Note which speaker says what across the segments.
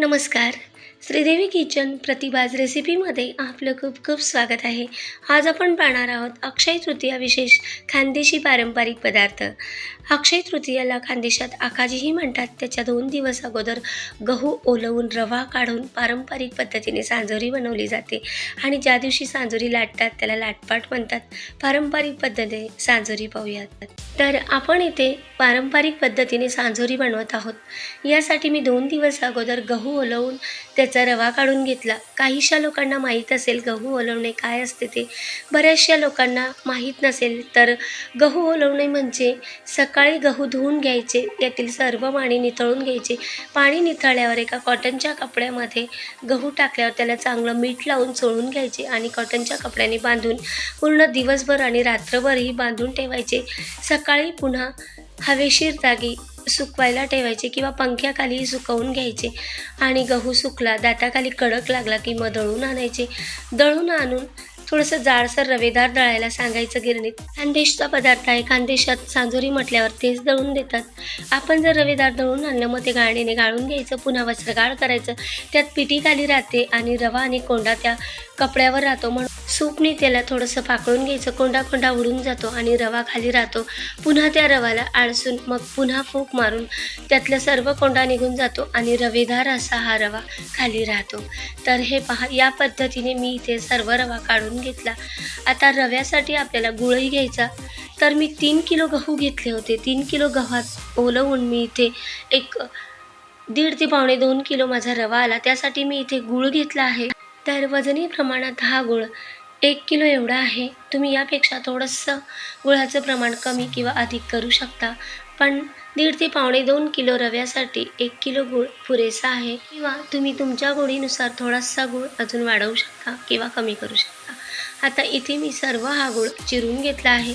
Speaker 1: नमस्कार श्रीदेवी किचन प्रतिभाज रेसिपीमध्ये आपलं खूप खूप स्वागत आहे. आज आपण पाहणार आहोत अक्षय तृतीया विशेष खानदेशी पारंपरिक पदार्थ. अक्षय तृतीयाला खानदेशात आकाजीही म्हणतात. त्याच्या दोन दिवस अगोदर गहू ओलवून रवा काढून पारंपरिक पद्धतीने सांजोरी बनवली जाते आणि ज्या दिवशी सांजोरी लाटतात त्याला लाटपाट म्हणतात. पारंपरिक पद्धतीने सांजोरी पाहूयात. तर आपण इथे पारंपरिक पद्धतीने सांजोरी बनवत आहोत. यासाठी मी दोन दिवस अगोदर गहू ओलवून त्याचा रवा काढून घेतला. काहीशा लोकांना माहीत असेल गहू ओलवणे काय असते ते. बऱ्याचशा लोकांना माहीत नसेल तर गहू ओलवणे म्हणजे सकाळी गहू धुवून घ्यायचे त्यातील सर्व पाणी निथळून घ्यायचे. पाणी निथळल्यावर एका कॉटनच्या कपड्यामध्ये गहू टाकल्यावर त्याला चांगलं मीठ लावून चोळून घ्यायचे आणि कॉटनच्या कपड्याने बांधून पूर्ण दिवसभर आणि रात्रभरही बांधून ठेवायचे. सकाळी पुन्हा हवेशीर जागी सुकवायला ठेवायचे किंवा पंख्याखाली सुकवून घ्यायचे. आणि गहू सुकला दाताखाली कडक लागला की मग दळून आणायचे. दळून आणून थोडंसं जाडसर रवेदार दळायला सांगायचं गिरणीत. खानदेशचा पदार्थ आहे खानदेशात सांजोरी म्हटल्यावर तेच दळून देतात. आपण जर रवेदार दळून आणलं मग ते गाळणीने गाळून घ्यायचं पुन्हा वस्त्रगाळ करायचं. त्यात पिठी खाली राहते आणि रवा आणि कोंडा त्या कपड्यावर राहतो म्हणून सूपने त्याला थोडंसं पाकळून घ्यायचं कोंडा कोंडा उडून जातो आणि रवा खाली राहतो. पुन्हा त्या रवाला आळसून मग पुन्हा फूक मारून त्यातला सर्व कोंडा निघून जातो आणि रवेदार असा हा रवा खाली राहतो. तर हे पहा या पद्धतीने मी इथे सर्व रवा काढून घेतला. आता रव्यासाठी आपल्याला गुळही घ्यायचा. तर मी तीन किलो गहू घेतले होते. तीन किलो गव्हात ओलवून मी इथे एक दीड ते पावणे दोन किलो माझा रवा आला. त्यासाठी मी इथे गुळ घेतला आहे. तर वजनी प्रमाणात हा गुळ एक किलो एवढा आहे. तुम्ही यापेक्षा थोडंसं गुळाचं प्रमाण कमी किंवा अधिक करू शकता. पण दीड ते पावणे दोन किलो रव्यासाठी एक किलो गूळ पुरेसा आहे किंवा तुम्ही तुमच्या गोडीनुसार थोडासा गूळ अजून वाढवू शकता किंवा कमी करू शकता. आता इथे मी सर्व हा गूळ चिरून घेतला आहे.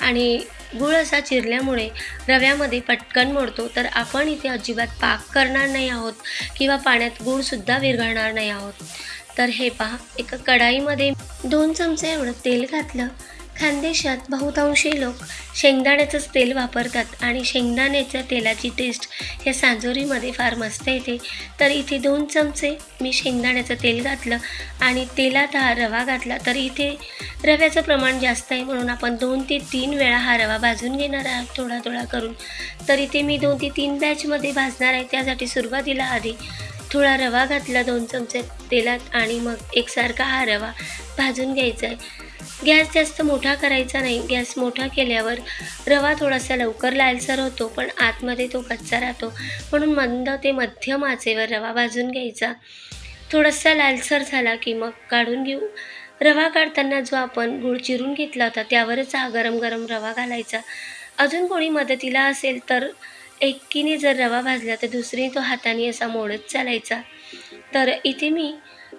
Speaker 1: आणि गूळ असा चिरल्यामुळे रव्यामध्ये पटकन मोडतो. तर आपण इथे अजिबात पाक करणार नाही आहोत किंवा पाण्यात गूळसुद्धा विरघळणार नाही आहोत. तर हे पहा एका कढाईमध्ये दोन चमचे एवढं तेल घातलं. खानदेशात बहुतांशी लोक शेंगदाण्याचंच तेल वापरतात आणि शेंगदाण्याच्या तेलाची टेस्ट या सांजोरीमध्ये फार मस्त येते. तर इथे दोन चमचे मी शेंगदाण्याचं तेल घातलं आणि तेलात हा रवा घातला. तर इथे रव्याचं प्रमाण जास्त आहे म्हणून आपण दोन ते तीन वेळा हा रवा भाजून घेणार आहोत थोडा थोडा करून. तर इथे मी दोन ते तीन बॅचमध्ये भाजणार आहे. त्यासाठी सुरुवातीला आधी थोडा रवा घातला दोन चमचे तेलात आणि मग एकसारखा हा रवा भाजून घ्यायचा आहे. गॅस जास्त मोठा करायचा नाही. गॅस मोठा केल्यावर रवा थोडासा लवकर लालसर होतो पण आतमध्ये तो कच्चा राहतो. म्हणून मंद ते मध्यम आचेवर रवा भाजून घ्यायचा. थोडासा लालसर झाला की मग काढून घेऊ. रवा काढताना जो आपण गुळ चिरून घेतला होता त्यावरच हा गरम गरम रवा घालायचा. अजून कोणी मदतीला असेल तर एकीने जर रवा भाजला तर दुसरी तो हाताने असा मोडत चालायचा. तर इथे मी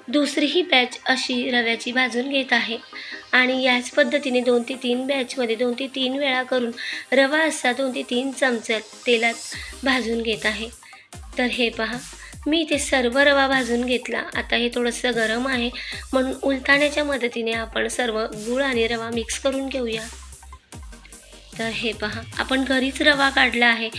Speaker 1: दुसरीही बॅच अशी रव्याची भाजून घेत आहे. आणि याच पद्धतीने दोन ते तीन बॅचमध्ये दोन ते तीन वेळा करून रवा असा दोन ते तीन चमचे तेलात भाजून घेत आहे. तर हे पहा मी इथे सर्व रवा भाजून घेतला. आता हे थोडंसं गरम आहे. म्हणून उलताण्याच्या मदतीने आपण सर्व गूळ आणि रवा मिक्स करून घेऊया. तर हे पहा आपण घरीच रवा काढला आहे.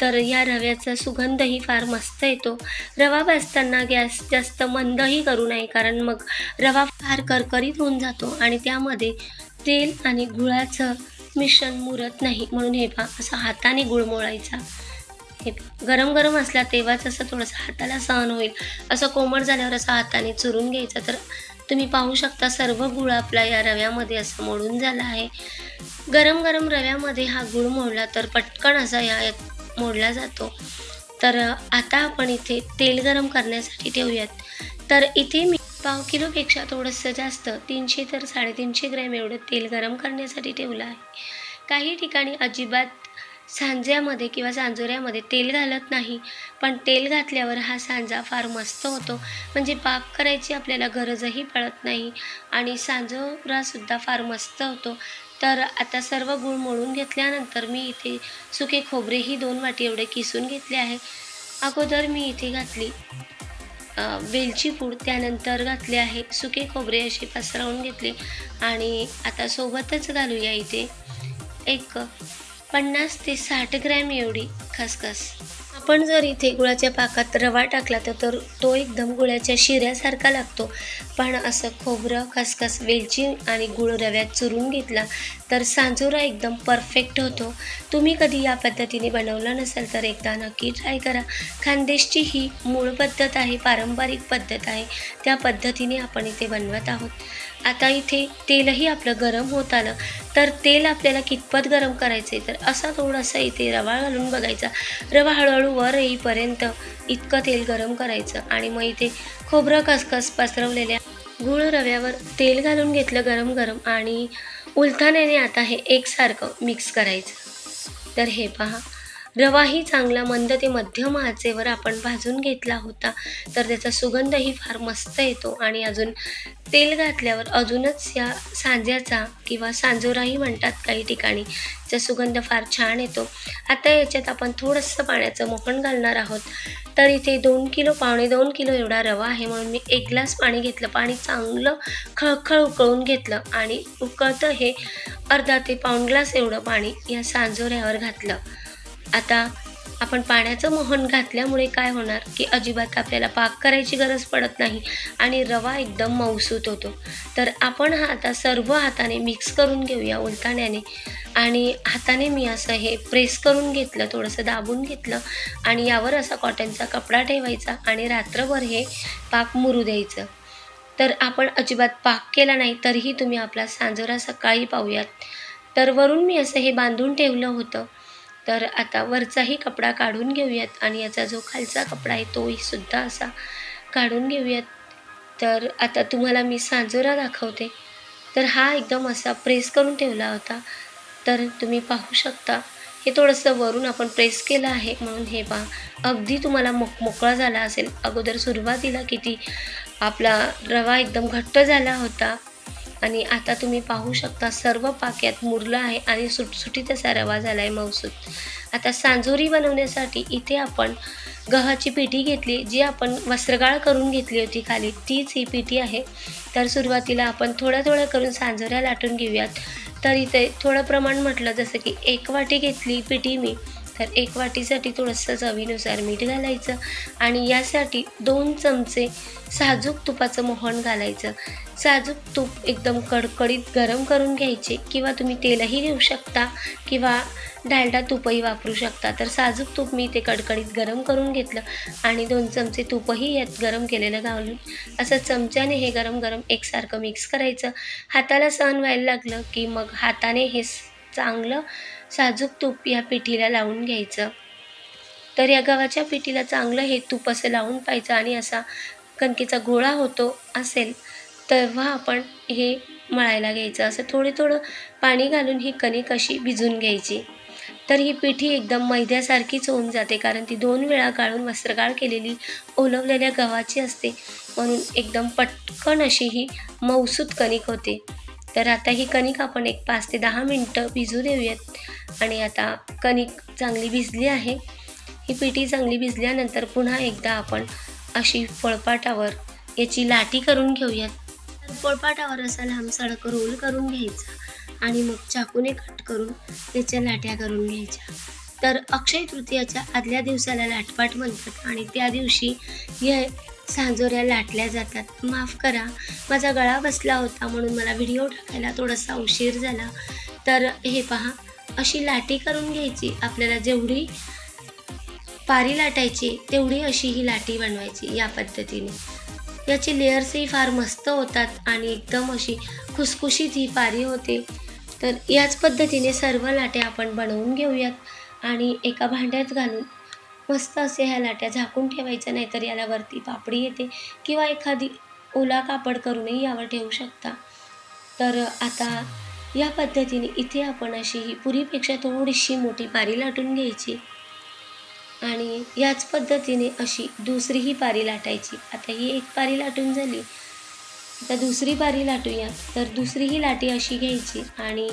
Speaker 1: तर या रव्याचा सुगंधही फार मस्त येतो. रवा भाजताना गॅस जास्त मंदही करू नये कारण मग रवा फार करकरीत होऊन जातो आणि त्यामध्ये तेल आणि गुळाचं मिश्रण मुरत नाही. म्हणून हे पहा असं हाताने गुळ मोळायचा. हे गरम गरम असला तेव्हाच असं थोडंसं हाताला सहन होईल. असं कोमट झाल्यावर असं हाताने चुरून घ्यायचं. तर तुम्ही पाहू शकता सर्व गुळ आपला या रव्यामध्ये असं मोडून झाला आहे. गरम गरम रव्यामध्ये हा गुळ मोडला तर पटकन असा या मोडला जातो. तर आता आपण इथे तेल गरम करण्यासाठी ठेवूयात. तर इथे मी पाव किलोपेक्षा थोडंसं जास्त तीनशे तर साडेतीनशे ग्रॅम एवढं तेल गरम करण्यासाठी ठेवलं आहे. काही ठिकाणी अजिबात सांज्यामध्ये किंवा सांजोऱ्यामध्ये तेल घालत नाही पण तेल घातल्यावर हा सांजा फार मस्त होतो. म्हणजे पाक करायची आपल्याला गरजही पडत नाही आणि सांजोरासुद्धा फार मस्त होतो. तर आता सर्व गूळ मळून घेतल्यानंतर मी इथे सुके खोबरेही दोन वाटी एवढे किसून घेतले आहे. अगोदर मी इथे घातली वेलची पूड त्यानंतर घातले आहे सुके खोबरे असे पसरवून घेतले आणि आता सोबतच घालूया इथे एक पन्नास ते साठ ग्रॅम एवढी खसखस. आपण जर इथे गुळाच्या पाकात रवा टाकला तर तर तो एकदम गुळाच्या शिऱ्यासारखा लागतो. पण असं खोबरं खसखस वेलची आणि गुळ रव्यात चुरून घेतला तर सांजोरा एकदम परफेक्ट होतो. तुम्ही कधी या पद्धतीने बनवलं नसेल तर एकदा नक्की ट्राय करा. खानदेशची ही मूळ पद्धत आहे पारंपरिक पद्धत आहे. त्या पद्धतीने आपण इथे बनवत आहोत. आता इथे तेलही आपलं गरम होत आलं. तर तेल आपल्याला कितपत गरम करायचं आहे तर असा थोडासा इथे रवा घालून बघायचा. रवा हळूहळू वर येईपर्यंत इतकं तेल गरम करायचं आणि मग इथे खोबरं खसखस पसरवलेल्या गुळ रव्यावर तेल घालून घेतलं गरम गरम आणि उलथाण्याने आता हे एकसारखं मिक्स करायचं. तर हे पहा. रवाही चांगला मंद ते मध्यम आचेवर आपण भाजून घेतला होता. तर त्याचा सुगंधही फार मस्त येतो आणि अजून तेल घातल्यावर अजूनच या सांज्याचा किंवा सांजोराही म्हणतात काही ठिकाणी. चा सुगंध फार छान येतो. आता याच्यात आपण थोडंसं पाण्याचं मोकण घालणार आहोत. तर इथे दोन किलो पावणे दोन किलो एवढा रवा आहे. म्हणून मी एक ग्लास पाणी घेतलं. पाणी चांगलं खळखळ उकळून घेतलं आणि उकळतं हे अर्धा ते पाऊण ग्लास एवढं पाणी या सांजोऱ्यावर घातलं. आता आपण पाण्याचं मोहन घातल्यामुळे काय होणार? की अजिबात आपल्याला पाक करायची गरज पडत नाही आणि रवा एकदम मऊसूत होतो. तर आपण हा आता सर्व हाताने मिक्स करून घेऊया उलटाण्याने आणि हाताने मी असं हे प्रेस करून घेतलं थोडंसं दाबून घेतलं आणि यावर असा कॉटनचा कपडा ठेवायचा आणि रात्रभर हे पाक मुरू द्यायचं. तर आपण अजिबात पाक केला नाही तरीही तुम्ही आपला सांजोरा सकाळी पाहूयात. तर वरून मी असं हे बांधून ठेवलं होतं. तर आता वरचाही कपडा काढून घेऊयात आणि याचा जो खालचा कपडा आहे तोही सुद्धा असा काढून घेऊयात. तर आता तुम्हाला मी सांजोरा दाखवते. तर हा एकदम असा प्रेस करून ठेवला होता. तर तुम्ही पाहू शकता. हे थोडंसं वरून आपण प्रेस केलं आहे. म्हणून हे पहा. अगदी तुम्हाला मोक मोकळा झाला असेल. अगोदर सुरुवातीला किती आपला रवा एकदम घट्ट झाला होता. आणि आता तुम्ही पाहू शकता सर्व पाक्यात मुरलं आहे आणि सुटसुटीत असा रवा झाला आहे मौसूद. आता सांजोरी बनवण्यासाठी इथे आपण गव्हाची पिठी घेतली जी आपण वस्त्रगाळ करून घेतली होती खाली. तीच ही पिठी आहे. तर सुरुवातीला आपण थोड्या थोड्या करून सांजोऱ्या लाटून घेऊयात. तर इथे थोडं प्रमाण म्हटलं जसं की एक वाटी घेतली पिठी मी. तर एक वाटीसाठी थोडंसं चवीनुसार मीठ घालायचं आणि यासाठी दोन चमचे साजूक तुपाचं मोहन घालायचं. साजूक तूप एकदम कडकडीत गरम करून घ्यायचे किंवा तुम्ही तेलही घेऊ शकता किंवा डालडा तूपही वापरू शकता. तर साजूक तूप मी ते कडकडीत गरम करून घेतलं आणि दोन चमचे तूपही यात गरम केलेलं घालून असं चमच्याने हे गरम गरम एकसारखं मिक्स करायचं. हाताला सहन व्हायला लागलं की मग हाताने हे चांगलं साजूक तूप या पिठीला लावून घ्यायचं. तर या गव्हाच्या पिठीला चांगलं हे तूप असं लावून पाहायचं आणि असा कणकेचा गोळा होतो असेल तेव्हा आपण हे मळायला घ्यायचं. असं थोडं थोडं पाणी घालून ही कणिक अशी भिजून घ्यायची. तर ही पिठी एकदम मैद्यासारखीच होऊन जाते कारण ती दोन वेळा गाळून वस्त्रगाळ केलेली ओलवलेल्या गव्हाची असते. म्हणून एकदम पटकन अशी ही मौसूत कणिक होते. तर आता ही कणिक आपण एक पाच ते दहा मिनटं भिजू देऊयात. आणि आता कणिक चांगली भिजली आहे. ही पिठी चांगली भिजल्यानंतर पुन्हा एकदा आपण अशी फळपाटावर याची लाटी करून घेऊयात. फळपाटावर पोळपाटावर असा लांबसडक रोल करून घ्यायचा आणि मग चाकूने कट करून त्याच्या लाट्या करून घ्यायच्या. तर अक्षय तृतीयाच्या आदल्या दिवसाला लाटपाट म्हणतात आणि त्या दिवशी या सांजोऱ्या लाटल्या जातात. माफ करा माझा गळा बसला होता म्हणून मला व्हिडिओ टाकायला थोडासा उशीर झाला. तर हे पहा अशी लाटी करून घ्यायची. आपल्याला जेवढी पारी लाटायची तेवढी अशी ही लाटी बनवायची या पद्धतीने. याचे लेअर्सही फार मस्त होतात आणि एकदम अशी खुसखुशीत ही पारी होते. तर याच पद्धतीने सर्व लाटे आपण बनवून घेऊयात आणि एका भांड्यात घालून मस्त असे ह्या लाट्या झाकून ठेवायच्या नाहीतर याला वरती पापडी येते किंवा एखादी ओला कापड करूनही यावर ठेवू शकता. तर आता या पद्धतीने इथे आपण अशी ही पुरीपेक्षा थोडीशी मोठी पारी लाटून घ्यायची आणि याच पद्धतीने अशी दुसरीही पारी लाटायची. आता ही एक पारी लाटून झाली. आता दुसरी पारी लाटूया. तर दुसरीही लाटी अशी घ्यायची आणि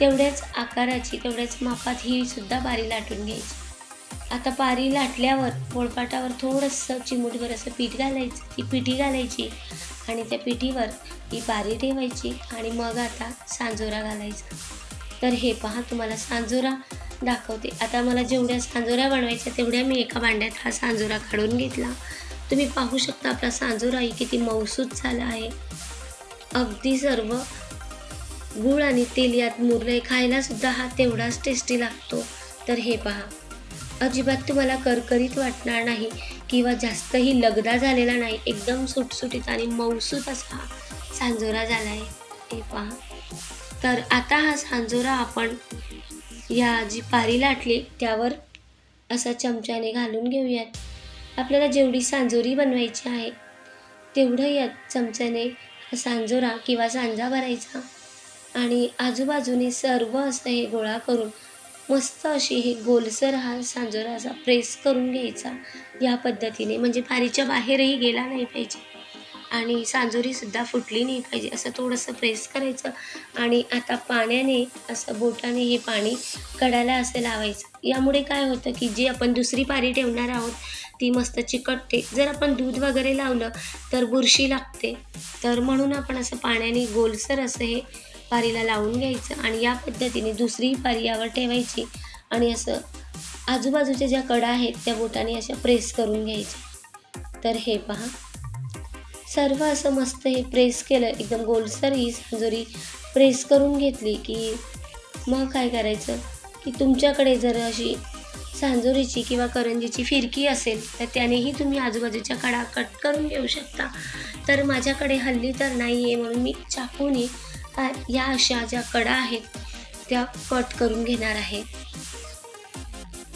Speaker 1: तेवढ्याच आकाराची तेवढ्याच मापात ही सुद्धा पारी लाटून घ्यायची. आता पारी लाटल्यावर पोळपाटावर थोडंसं चिमूटभर असं पीठ घालायचं ती पिठी घालायची आणि त्या पिठीवर ही पारी ठेवायची आणि मग आता सांजोरा घालायचा. तर हे पहा तुम्हाला सांजोरा दाखवते. आता मला जेवढ्या सांजोऱ्या बनवायच्या तेवढ्या मी एका भांड्यात हा सांजोरा काढून घेतला. तुम्ही पाहू शकता आपला सांजोराही किती मौसूद झाला आहे. अगदी सर्व गूळ आणि तेल यात मुरलंय खायलासुद्धा हा तेवढाच टेस्टी लागतो. तर हे पहा. अजिबात तुम्हाला करकरीत वाटणार नाही किंवा जास्तही लगदा झालेला नाही. एकदम सुटसुटीत आणि मौसूत असा सांजोरा झाला आहे हे पहा. तर आता हा सांजोरा आपण या जी पारी लाटली त्यावर असा चमच्याने घालून घेऊयात. आपल्याला जेवढी सांजोरी बनवायची आहे तेवढं या चमच्याने सांजोरा किंवा सांजा भरायचा आणि आजूबाजूने सर्व असं हे गोळा करून मस्त अशी हे गोलसर हा सांजोरा असा प्रेस करून घ्यायचा या पद्धतीने. म्हणजे पारीच्या बाहेरही गेला नाही पाहिजे. आणि सांजोरीसुद्धा फुटली नाही पाहिजे. असं थोडंसं प्रेस करायचं आणि आता पाण्याने असं बोटाने हे पाणी कडाला असं लावायचं. यामुळे काय होतं की जे आपण दुसरी पारी ठेवणार आहोत ती मस्त चिकटते. जर आपण दूध वगैरे लावलं तर बुरशी लागते. तर म्हणून आपण असं पाण्याने गोलसर असं हे पारीला लावून घ्यायचं आणि या पद्धतीने दुसरी पारी यावर ठेवायची आणि असं आजूबाजूच्या ज्या कडा आहेत त्या बोटाने अशा प्रेस करून घ्यायच्या तर हे पहा. सर्व असं मस्त हे प्रेस केलं एकदम गोलसर ही सांजोरी प्रेस करून घेतली की मग काय करायचं? की तुमच्याकडे जर अशी सांजोरीची किंवा करंजीची फिरकी असेल तर त्यानेही तुम्ही आजूबाजूच्या कडा कट करून घेऊ शकता. तर माझ्याकडे हल्ली तर नाही आहे म्हणून मी चाकूने या अशा ज्या कडा आहेत त्या कट करून घेणार आहे.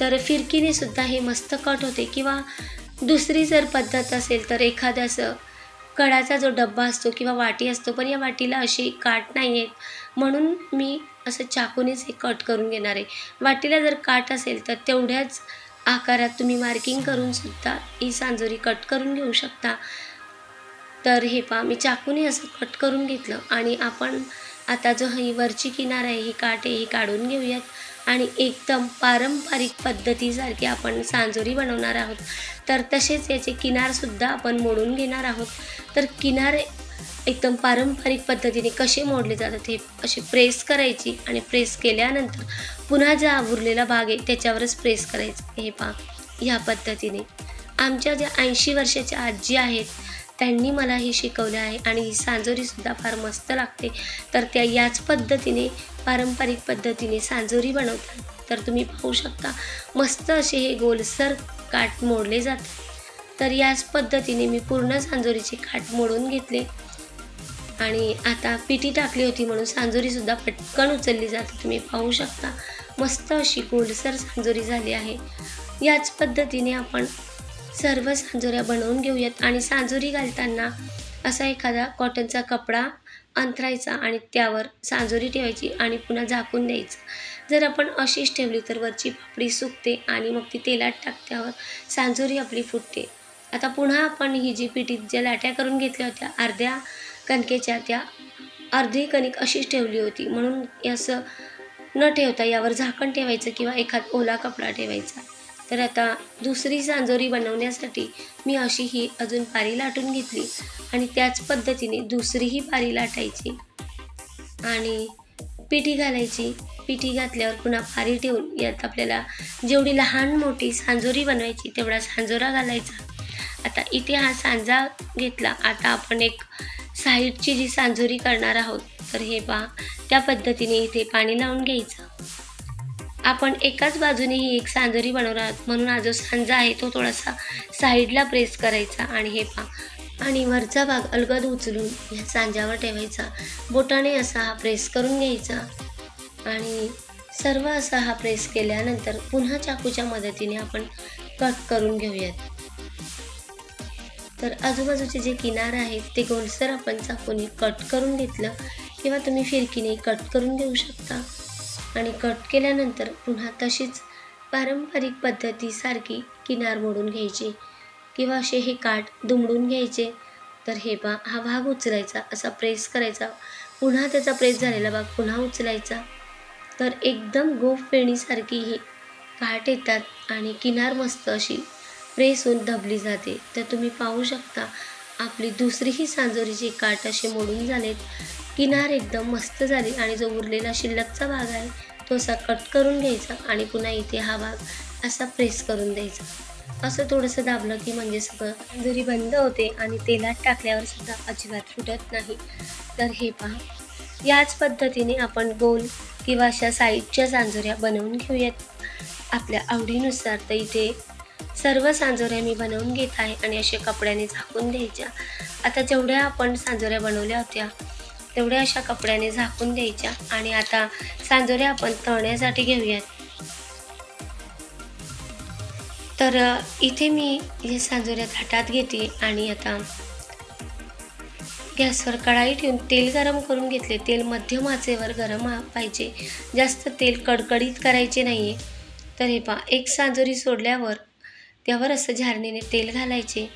Speaker 1: तर फिरकीने सुद्धा हे मस्त कट होते किंवा दुसरी जर पद्धत असेल तर एखादं असं कडाचा जो डब्बा असतो किंवा वाटी असतो पण या वाटीला अशी काट नाही आहेत म्हणून मी असं चाकूनेच हे कट करून घेणार आहे. वाटीला जर काट असेल तर तेवढ्याच आकारात तुम्ही मार्किंग करून सुद्धा ही सांजोरी कट करून घेऊ शकता. तर हे पहा मी चाकूने असं कट करून घेतलं आणि आपण आता जो ही वरची किनार आहे ही काटे ही काढून घेऊयात. आणि एकदम पारंपरिक पद्धतीसारखी आपण सांजोरी बनवणार आहोत. तर तसेच याचे किनारसुद्धा आपण मोडून घेणार आहोत. तर किनार एकदम पारंपरिक पद्धतीने कसे मोडले जातात हे असे प्रेस करायची आणि प्रेस केल्यानंतर पुन्हा जो उरलेला भाग आहे त्याच्यावरच प्रेस करायचं. हे पहा ह्या पद्धतीने. आमच्या ज्या ऐंशी वर्षाच्या आजी आहेत त्यांनी मला हे शिकवले आहे आणि ही सांजोरीसुद्धा फार मस्त लागते. तर त्या याच पद्धतीने पारंपरिक पद्धतीने सांजोरी बनवतात. तर तुम्ही पाहू शकता मस्त असे हे गोलसर काठ मोडले जातात. तर याच पद्धतीने मी पूर्ण सांजोरीचे काठ मोडून घेतले. आणि आता पिठी टाकली होती म्हणून सांजोरीसुद्धा पटकन उचलली जाते. तुम्ही पाहू शकता मस्त अशी गोलसर सांजोरी झाली आहे. याच पद्धतीने आपण सर्व सांजोऱ्या बनवून घेऊयात आणि सांजोरी घालताना असा एखादा कॉटनचा कपडा अंथरायचा आणि त्यावर सांजोरी ठेवायची आणि पुन्हा झाकून द्यायचं. जर आपण अशीच ठेवली तर वरची पापडी सुकते आणि मग ती तेलात टाकल्यावर सांजोरी आपली फुटते. आता पुन्हा आपण ही जी पिठीत ज्या लाट्या करून घेतल्या होत्या अर्ध्या कणकेच्या त्या अर्धी कणिक अशीच ठेवली होती. म्हणून असं न ठेवता यावर झाकण ठेवायचं किंवा एखाद ओला कपडा ठेवायचा. तर आता दुसरी सांजोरी बनवण्यासाठी मी अशी ही अजून पारी लाटून घेतली आणि त्याच पद्धतीने दुसरीही पारी लाटायची. आणि पिठी घालायची. पिठी घातल्यावर पुन्हा पारी ठेवून यात आपल्याला जेवढी लहान मोठी सांजोरी बनवायची तेवढा सांजोरा घालायचा. आता इथे हा सांजा घेतला. आता आपण एक साईडची जी सांजोरी करणार आहोत तर हे पहा. त्या पद्धतीने इथे पाणी लावून घ्यायचं. आपण एकाच बाजूने ही एक सांजरी बनवणार आहोत. म्हणून हा जो सांजा आहे तो थोडासा साईडला प्रेस करायचा आणि हे पहा. आणि वरचा भाग अलगद उचलून ह्या सांजावर ठेवायचा. बोटाने असा हा प्रेस करून घ्यायचा. आणि सर्व असा हा प्रेस केल्यानंतर पुन्हा चाकूच्या मदतीने आपण कट करून घेऊयात. तर आजूबाजूचे जे किनार आहेत ते गोलसर आपण चाकूने कट करून घेतलं. किंवा तुम्ही फिरकीने कट करून घेऊ शकता. आणि कट केल्यानंतर पुन्हा तशीच पारंपरिक पद्धतीसारखी किनार मोडून घ्यायची. किंवा असे हे काठ दुमडून घ्यायचे. तर हे बा हा भाग उचलायचा असा प्रेस करायचा. पुन्हा त्याचा प्रेस झालेला भाग पुन्हा उचलायचा. तर एकदम गोफ पेणीसारखी ही काठ येतात आणि किनार मस्त अशी प्रेस होऊन दबली जाते. तर तुम्ही पाहू शकता आपली दुसरीही सांजोरीची काट असे मोडून झालेत किनार एकदम मस्त झाली आणि जो उरलेला शिल्लकचा भाग आहे तो असा कट करून घ्यायचा आणि पुन्हा इथे हा भाग असा प्रेस करून द्यायचा. असं थोडंसं दाबलं की म्हणजे सगळं जरी बंद होते आणि तेलात टाकल्यावर सुद्धा अजिबात फुटत नाही. तर हे पहा. याच पद्धतीने आपण गोल किंवा अशा साईडच्या सांजोऱ्या बनवून घेऊयात. आपल्या आवडीनुसार तर इथे सर्व सांजोऱ्या मी बनवून घेत आहे आणि अशा कपड्याने झाकून द्यायच्या. आता जेवढ्या आपण सांजोऱ्या बनवल्या होत्या तेवढ्या अशा कपड्याने झाकून द्यायच्या आणि आता सांजोऱ्या आपण तळण्यासाठी घेऊयात. तर इथे मी हे सांजोऱ्या थाटात घेते आणि आता गॅसवर कढाई ठेवून तेल गरम करून घेतले. तेल मध्यम आचेवर गरम पाहिजे. जास्त तेल कडकडीत करायचे नाही आहे तर हे पहा एक सांजोरी सोडल्यावर त्यावर असं झारणीने तेल घालायचे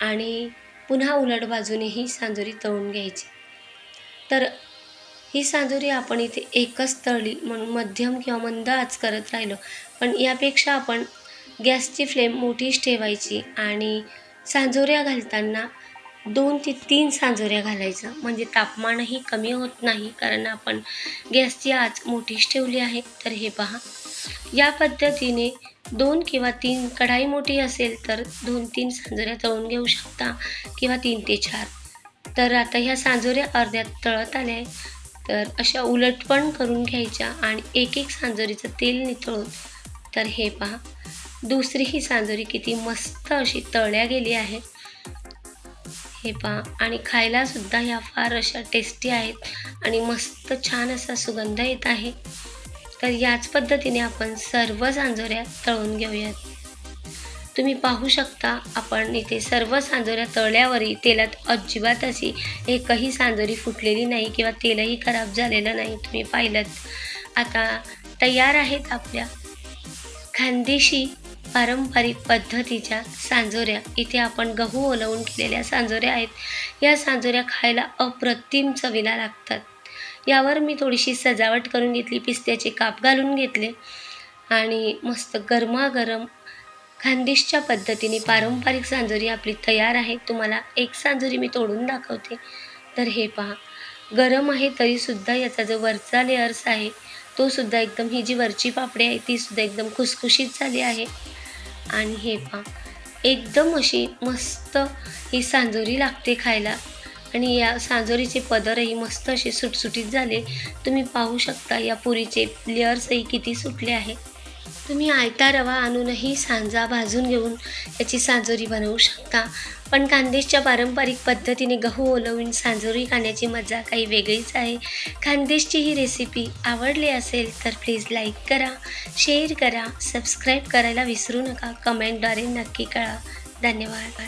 Speaker 1: आणि पुन्हा उलट बाजूने ही सांजोरी तळून घ्यायची. तर ही सांजोरी आपण इथे एकच तळली म्हणून मध्यम किंवा मंद आच करत राहिलो. पण यापेक्षा आपण गॅसची फ्लेम मोठीच ठेवायची आणि सांजोऱ्या घालताना दोन ते तीन सांजोऱ्या घालायचं. म्हणजे तापमानही कमी होत नाही कारण आपण गॅसची आच मोठीच ठेवली आहे. तर हे पहा. या पद्धतीने दोन किंवा तीन कढाई मोठी असेल तर दोन तीन सांजोऱ्या तळून घेऊ शकता किंवा तीन ते चार. तर आता ह्या सांजोऱ्या अर्ध्यात तळत आल्या आहे तर अशा उलट पण करून घ्यायच्या आणि एक एक सांजोरीचं तेल नितळून. तर हे पहा दुसरी ही सांजोरी किती मस्त अशी तळल्या गेली आहे. हे पहा आणि खायला सुद्धा ह्या फार अशा टेस्टी आहेत आणि मस्त छान असा सुगंध येत आहे. तर याच पद्धतीने आपण सर्व सांजोऱ्या तळून घेऊयात. तुम्ही पाहू शकता आपण इथे सर्व सांजोऱ्या तळल्यावरही तेलात अजिबात अशी एकही सांजोरी फुटलेली नाही किंवा तेलही खराब झालेलं नाही तुम्ही पाहिलं आता तयार आहेत आपल्या खानदेशी पारंपरिक पद्धतीच्या सांजोऱ्या. इथे आपण गहू ओलवून केलेल्या सांजोऱ्या आहेत. या सांजोऱ्या खायला अप्रतिम चवीला लागतात. यावर मी थोडीशी सजावट करून घेतली पिस्त्याचे काप घालून घेतले आणि मस्त गरमागरम खानदेशच्या पद्धतीने पारंपरिक सांजोरी आपली तयार आहे. तुम्हाला एक सांजोरी मी तोडून दाखवते. तर हे पहा गरम आहे तरीसुद्धा याचा जो वरचा लेअर्स आहे तो सुद्धा एकदम ही जी वरची पापडी आहे ती सुद्धा एकदम खुसखुशीत झाली आहे. आणि हे पहा एकदम अशी मस्त ही सांजोरी लागते खायला. आणि या सांजोरीचे पदरही मस्त असे सुटसुटीत झाले. तुम्ही पाहू शकता या पुरीचे लेअर्सही किती सुटले आहे. तुम्ही आयता रवा आणूनही सांजा भाजून घेऊन याची सांजोरी बनवू शकता. पण खानदेशच्या पारंपरिक पद्धतीने गहू ओलवून सांजोरी खाण्याची मजा काही वेगळीच आहे. खानदेशची ही रेसिपी आवडली असेल तर प्लीज लाईक करा शेअर करा सबस्क्राईब करायला विसरू नका. कमेंटद्वारे नक्की कळा. धन्यवाद.